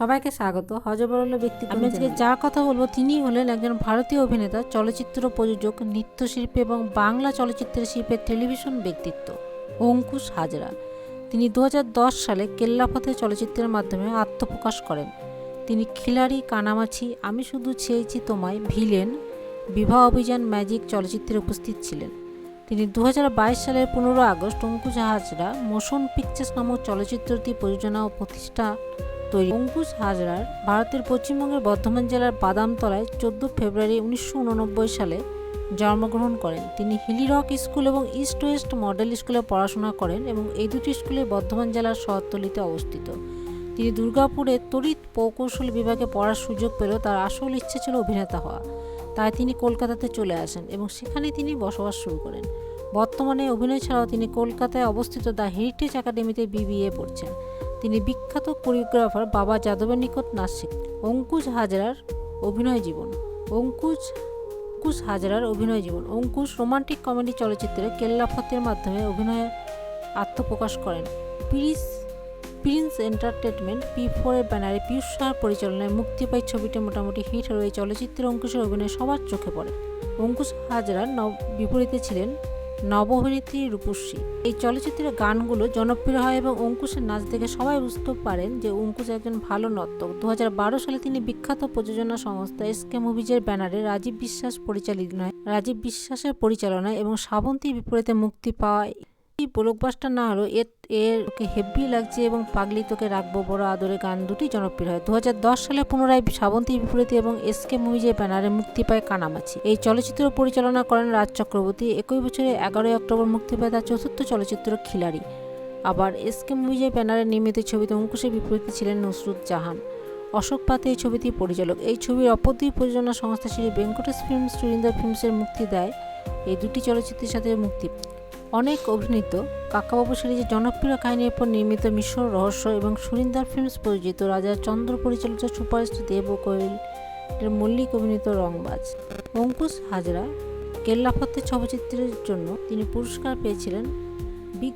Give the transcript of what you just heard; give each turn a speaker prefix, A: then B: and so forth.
A: সবাইকে স্বাগত। হজবরল ব্যক্তি আমি আজকে যার কথা বলব তিনি হলেন একজন ভারতীয় অভিনেতা চলচ্চিত্র প্রযোজক নৃত্যশিল্পী এবং বাংলা চলচ্চিত্রের শিল্পের টেলিভিশন ব্যক্তিত্ব অঙ্কুশ হাজরা। তিনি দু হাজার দশ সালে কেল্লাফতে চলচ্চিত্রের মাধ্যমে আত্মপ্রকাশ করেন। তিনি খিলাড়ি কানামাছি আমি শুধু চেয়েছি তোমায় ভিলেন বিবাহ অভিযান ম্যাজিক চলচ্চিত্রে উপস্থিত ছিলেন। তিনি দু হাজার বাইশ সালের পনেরো August Ankush Hazra motion pictures নামক চলচ্চিত্রটি প্রযোজনা ও প্রতিষ্ঠা তৈরি। অঙ্কুশ হাজরার ভারতের পশ্চিমবঙ্গের বর্ধমান জেলার বাদামতলায় চোদ্দ ফেব্রুয়ারি উনিশশো উননব্বই সালে জন্মগ্রহণ করেন। তিনি হিলি রক স্কুল এবং ইস্ট ওয়েস্ট মডেল স্কুলে পড়াশোনা করেন এবং এই দুটি স্কুলে বর্ধমান জেলার শহরতলিতে অবস্থিত। তিনি দুর্গাপুরে তড়িৎ প্রকৌশল বিভাগে পড়ার সুযোগ পেলেও তার আসল ইচ্ছে ছিল অভিনেতা হওয়া। তাই তিনি কলকাতাতে চলে আসেন এবং সেখানে তিনি বসবাস শুরু করেন। বর্তমানে অভিনয় ছাড়াও তিনি কলকাতায় অবস্থিত দ্য হেরিটেজ একাডেমিতে বিবিএ পড়ছেন। তিনি বিখ্যাত কোরিওগ্রাফার বাবা যাদবের নিকট নাচ অঙ্কুশ হাজরার অভিনয় জীবন। অঙ্কুশ অঙ্কুশ হাজরার অভিনয় জীবন। অঙ্কুশ রোমান্টিক কমেডি চলচ্চিত্রে কেল্লাফতের মাধ্যমে অভিনয়ে আত্মপ্রকাশ করেন। প্রিন্স প্রিন্স এন্টারটেনমেন্ট পি ফোরের ব্যানারে পীয়ূষ শাহর পরিচালনায় মুক্তি পায় ছবিটি মোটামুটি হিট হয়ে চলচ্চিত্রে অঙ্কুশের অভিনয় সবার চোখে পড়ে। অঙ্কুশ হাজরা নব, বিপরীতে ছিলেন নবঅভিনেত্রী রূপশ্রী এই চলচ্চিত্রের গানগুলো জনপ্রিয় হয় এবং অঙ্কুশের নাচ দেখে সবাই বুঝতে পারেন যে অঙ্কুশ একজন ভালো নর্তক। দু সালে তিনি বিখ্যাত প্রযোজনা সংস্থা এসকে মুভিজের ব্যানারে রাজীব বিশ্বাস পরিচালিত নয়, রাজীব বিশ্বাসের পরিচালনায় এবং শ্রাবন্তীর বিপরীতে মুক্তি পায়। এই ব্লকবাস্টার না হলেও এর এর ওকে হেভি লাগছে এবং পাগলি তোকে রাখব, বড় আদরে গান দুটি জনপ্রিয় হয়। দু হাজার দশ সালে পুনরায় শ্রাবন্তী বিপরীতে এবং এস এসকে মুভিজের ব্যানারে মুক্তি পায় কানামাছি। এই চলচ্চিত্র পরিচালনা করেন রাজ চক্রবর্তী। একই বছরে এগারোই অক্টোবর মুক্তি পায় তার চতুর্থ চলচ্চিত্র খিলাড়ি। আবার এস এসকে মুভিজের ব্যানারে নির্মিত ছবিতে অঙ্কুশের বিপরীতে ছিলেন নসরুত জাহান। অশোক পাতে এই ছবিটির পরিচালক। এই ছবির অপর দুই প্রযোজনা সংস্থা শ্রী ভেঙ্কটেশ ফিল্মস, সুরিন্দর ফিল্মসের মুক্তি দেয়। এই দুটি চলচ্চিত্রের সাথে মুক্তি অনেক অভিনীত কাকাবাবু সিরিজের জনপ্রিয় কাহিনীর উপর নির্মিত মিশর রহস্য এবং সুরিন্দার ফিল্মস পরিচিত রাজা চন্দ্র পরিচালিত সুপারস্টার দেব কোয়েল এর মল্লিক অভিনীত রংবাজ। অঙ্কুশ হাজরা কেল্লাফতের ছবিচিত্রের জন্য তিনি পুরস্কার পেয়েছিলেন বিগ